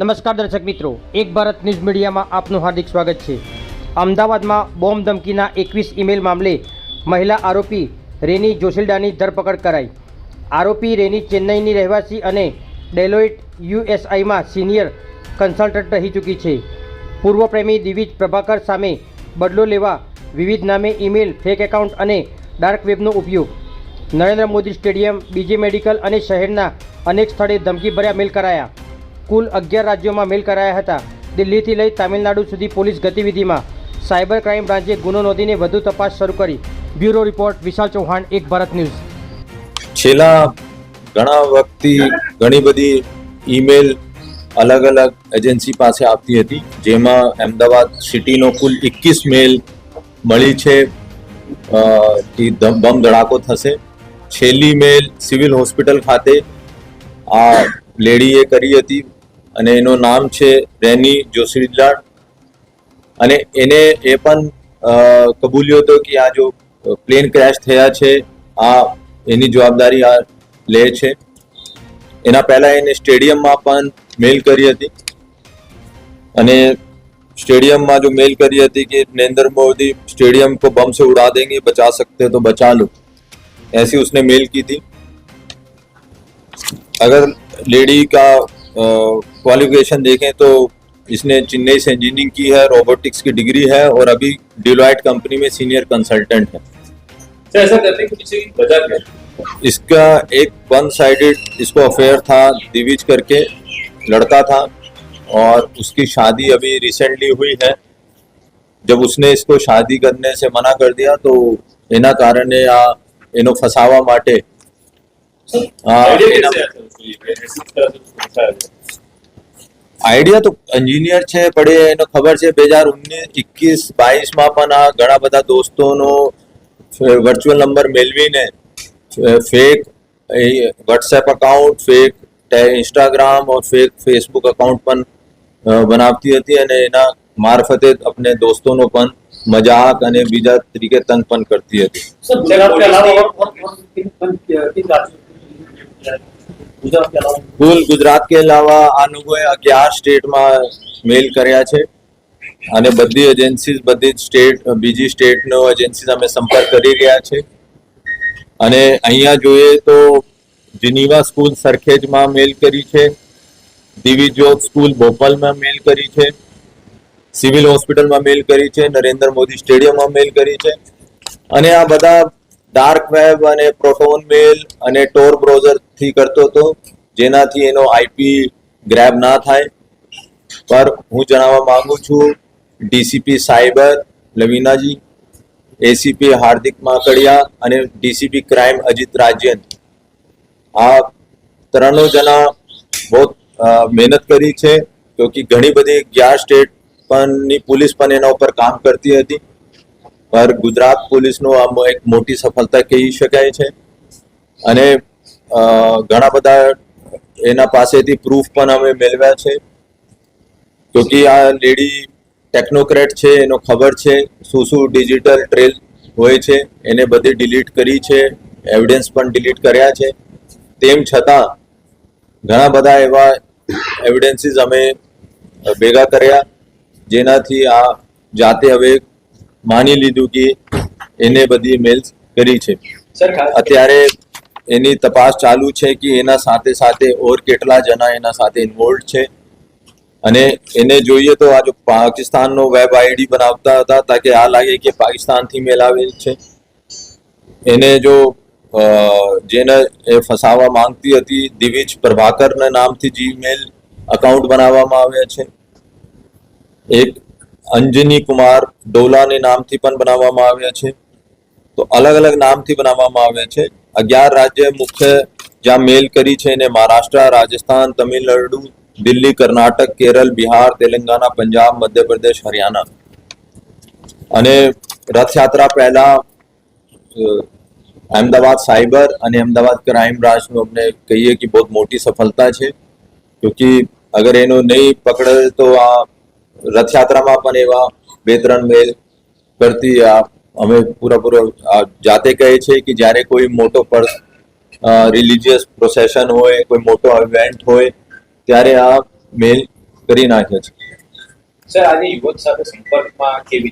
નમસ્કાર દર્શક મિત્રો, એક ભારત ન્યૂઝ મીડિયામાં આપનું હાર્દિક સ્વાગત છે. અમદાવાદમાં બોમ્બ ધમકીના એકવીસ ઈમેલ મામલે મહિલા આરોપી રેની જોશિલ્ડાની ધરપકડ કરાઈ. આરોપી રેની ચેન્નઈની રહેવાસી અને ડેલોઇટ યુએસઆઈમાં સિનિયર કન્સલ્ટન્ટ રહી ચૂકી છે. પૂર્વ પ્રેમી દિવિજ પ્રભાકર સામે બદલો લેવા વિવિધ નામે ઈમેલ, ફેક એકાઉન્ટ અને ડાર્ક વેબનો ઉપયોગ. Narendra Modi stadium, BJ medical અને શહેરના અનેક સ્થળે ધમકીભર્યા મેલ કરાયા. કુલ અગિયાર રાજ્યોમાં મેલ કરાયા હતા. દિલ્હીથી લઈ તામિલનાડુ સુધી પોલીસ ગતિવિધિમાં સાયબર ક્રાઇમ બ્રાન્ચે ગુનો નોંધીને વધુ તપાસ શરૂ કરી. બ્યુરો રિપોર્ટ, વિશાલ ચૌહાણ, એક ભારત ન્યૂઝ. છેલ્લા ઘણા વખતથી ઘણી બધી ઈમેલ અલગ અલગ એજન્સી પાસે આવતી હતી, જેમાં અમદાવાદ સિટીનો કુલ એકવીસ મેલ મળી છે કે બમ ધડાકો થશે. છેલ્લી મેલ સિવિલ હોસ્પિટલ ખાતે આ લેડીએ કરી હતી. અને એનું નામ છે રેની જોશીલાલ અને એને એ પણ અ, કબૂલ્યો હતો કે આ જો પ્લેન ક્રેશ થયા છે આ એની જવાબદારી આ લે છે એના પહેલા એને સ્ટેડિયમમાં પણ મેલ કરી હતી અને स्टेडियम जो मेल करी थी कि नरेंद्र मोदी स्टेडियम को बम से उड़ा देंगे बचा सकते हो तो बचा लो ऐसी उसने मेल की थी अगर लेडी का क्वालिफिकेशन देखें तो इसने चेन्नई से इंजीनियरिंग की है रोबोटिक्स की डिग्री है और अभी डिलॉयट कंपनी में सीनियर कंसल्टेंट है तो ऐसा करने के पीछे की वजह क्या है? इसका एक वन साइडेड इसको अफेयर था दिविज करके लड़का था और उसकी शादी अभी रिसेंटली हुई है जब उसने इसको शादी करने से मना कर दिया तो એના કારણે આ એનો ફસાવા માટે આઈડિયા તો એન્જિનિયર છે પડે એનો ખબર છે બે હજાર ઓગણીસ એકવીસ બાવીસમાં પણ આ ઘણા બધા દોસ્તોનો વર્ચ્યુઅલ નંબર મેળવીને fake WhatsApp account fake Instagram or fake Facebook account પણ બનાવતી હતી અને એના મારફતે આપણે દોસ્તોનો પણ મજાક અને બીજા તરીકે તંગ પણ કરતી હતી કુલ ગુજરાત કે અલાવા આ લોકોએ અગિયાર સ્ટેટમાં મેલ કર્યા છે. અને બધી એજન્સીઝ બધી સ્ટેટ, બીજી સ્ટેટનો એજન્સી અમે સંપર્ક કરી રહ્યા છે. અને અહીંયા જોઈએ તો જીનીવા સ્કૂલ સરખેજમાં મેલ કરી છે. દિવીજ્યોત સ્કૂલ ભોપાલમાં મેલ કરી છે. સિવિલ હોસ્પિટલમાં મેલ કરી છે. નરેન્દ્ર મોદી સ્ટેડિયમમાં મેલ કરી છે. અને આ બધા ડાર્ક વેબ અને પ્રોટોન મેલ અને ટોર બ્રાઉઝરથી કરતો હતો. જેનાથી એનો આઈપી ગ્રેબ ના થાય. પર હું જણાવવા માંગુ છું DCP cyber Lavinaji ACP Hardik Makadia અને ડીસીપી ક્રાઇમ અજીત રાજ્યન. આ ત્રણો જણા બહુ મહેનત કરી છે ક્યોંકि ઘણી બધી અગિયાર સ્ટેટ પણની પોલીસ પણ એના ઉપર કામ કરતી હતી. પર ગુજરાત પોલીસનો આમ એક મોટી સફળતા કહી શકાય છે. અને ઘણા બધા એના પાસેથી પ્રૂફ પણ અમે મેળવ્યા છે. કે આ લેડી ટેકનોક્રેટ છે, એનો ખબર છે, શું શું ડિજિટલ ટ્રેલ હોય છે, એને બધી ડિલીટ કરી છે એવિડન્સ પણ ડિલીટ કર્યા છે. તેમ છતાં, ઘણા બધા એવા એવિડન્સીસ અમે ભેગા કર્યા, જેનાથી આ જાતે હવે માની લીધું કે એને બધી મેલ કરી છે. અત્યારે એની તપાસ ચાલુ છે કે એના સાથે સાથે ઓર કેટલા જણા એના સાથે ઇન્વોલ્વ છે. અને એને જોઈએ તો આ જો પાકિસ્તાનનો વેબ આઈડી બનાવતા હતા તાકે આ લાગે કે પાકિસ્તાનથી મેલ આવેલ છે. એને જો જેને એ ફસાવા માંગતી હતી દિવિજ પ્રભાકરના નામથી જીમેલ અકાઉન્ટ બનાવવામાં આવ્યા છે. એક અંજની કુમાર ડોલાને નામથી પણ બનાવવામાં આવ્યા છે. તો અલગ અલગ નામથી બનાવવામાં આવ્યા છે. અગિયાર રાજ્ય મુખ્ય જ્યાં મેલ કરી છે એને મહારાષ્ટ્ર, રાજસ્થાન, તમિલનાડુ, દિલ્હી, કર્ણાટક, કેરળ, બિહાર તેલંગાના પંજાબ, મધ્યપ્રદેશ, હરિયાણા. અને રથયાત્રા પહેલા અમદાવાદ સાયબર અને અમદાવાદ ક્રાઇમ બ્રાન્ચનું અમને કહીએ કે બહુ મોટી સફળતા છે. ક્યોંકि અગર એનો નહીં પકડે તો આ રથયાત્રામાં પણ એવા બે ત્રણ મેલ કરતી આ અમે પૂરેપૂરો જાતે કહે છે કે જ્યારે કોઈ મોટો પર્સ રિલિજિયસ પ્રોસેશન હોય, કોઈ મોટો ઇવેન્ટ હોય, ત્યારે આ મેલ કરી નાખે છે. સર આજે યુવક સાથે સંપર્કમાં કેવી